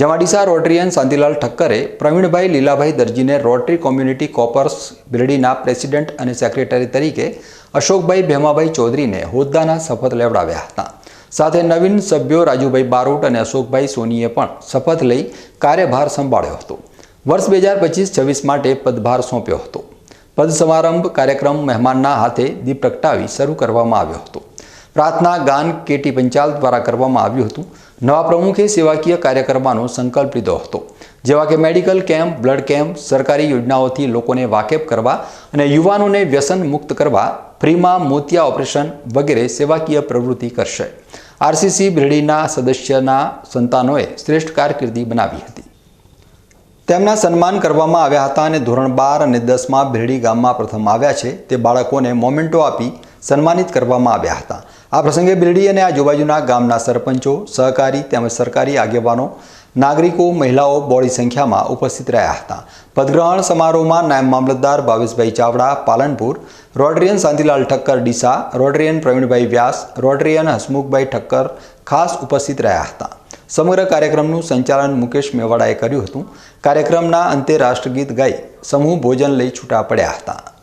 જેમાં ડીસા રોટરીયન શાંતિલાલ ઠક્કરે પ્રવીણભાઈ લીલાભાઈ દરજીને રોટરી કોમ્યુનિટી કોપર્સ બિરડીના પ્રેસિડેન્ટ અને સેક્રેટરી તરીકે અશોકભાઈ ભેમાભાઈ ચૌધરીને હોદ્દાના શપથ લેવડાવ્યા હતા. સાથે નવીન સભ્યો રાજુભાઈ બારોટ અને અશોકભાઈ સોનીએ પણ શપથ લઈ કાર્યભાર સંભાળ્યો હતો. વર્ષ બે હજાર પચીસ છવ્વીસ માટે પદભાર સોંપ્યો હતો. પદ સમારંભ કાર્યક્રમ મહેમાનના હાથે દીપ પ્રગટાવી શરૂ કરવામાં આવ્યો હતો. પ્રાર્થના ગાન કેટી પંચાલ દ્વારા કરવામાં આવ્યું હતું. નવા પ્રમુખે સેવાકીય કાર્ય કરવાનો સંકલ્પ લીધો હતો. જેવા કે મેડિકલ કેમ્પ, બ્લડ કેમ્પ, સરકારી યોજનાઓથી લોકોને વાકેફ કરવા અને યુવાનોને વ્યસન મુક્ત કરવા, ફ્રીમાં મોતિયા ઓપરેશન વગેરે સેવાકીય પ્રવૃત્તિ કરશે. આરસીસી બ્રિડીના સદસ્યના સંતાનોએ શ્રેષ્ઠ કારકિર્દી બનાવી હતી. તેમના સન્માન કરવામાં આવ્યા હતા અને ધોરણ બાર અને દસમાં ભેડી ગામમાં પ્રથમ આવ્યા છે. તે બાળકોને મોમેન્ટો આપી સન્માનિત કરવામાં આવ્યા હતા. આ પ્રસંગે બિલડી અને આજુબાજુના ગામના સરપંચો, સહકારી તેમજ સરકારી આગેવાનો, નાગરિકો, મહિલાઓ બોડી સંખ્યામાં ઉપસ્થિત રહ્યા હતા. પદગ્રહણ સમારોહમાં નાયબ મામલતદાર ભાવેશભાઈ ચાવડા, પાલનપુર, રોડરિયન શાંતિલાલ ઠક્કર ડીસા, રોડરિયન પ્રવીણભાઈ વ્યાસ, રોડરિયન હસમુખભાઈ ઠક્કર ખાસ ઉપસ્થિત રહ્યા હતા. સમગ્ર કાર્યક્રમનું સંચાલન મુકેશ મેવાડાએ કર્યું હતું. કાર્યક્રમના અંતે રાષ્ટ્રગીત ગાઈ સમૂહ ભોજન લઈ છૂટા પડ્યા હતા.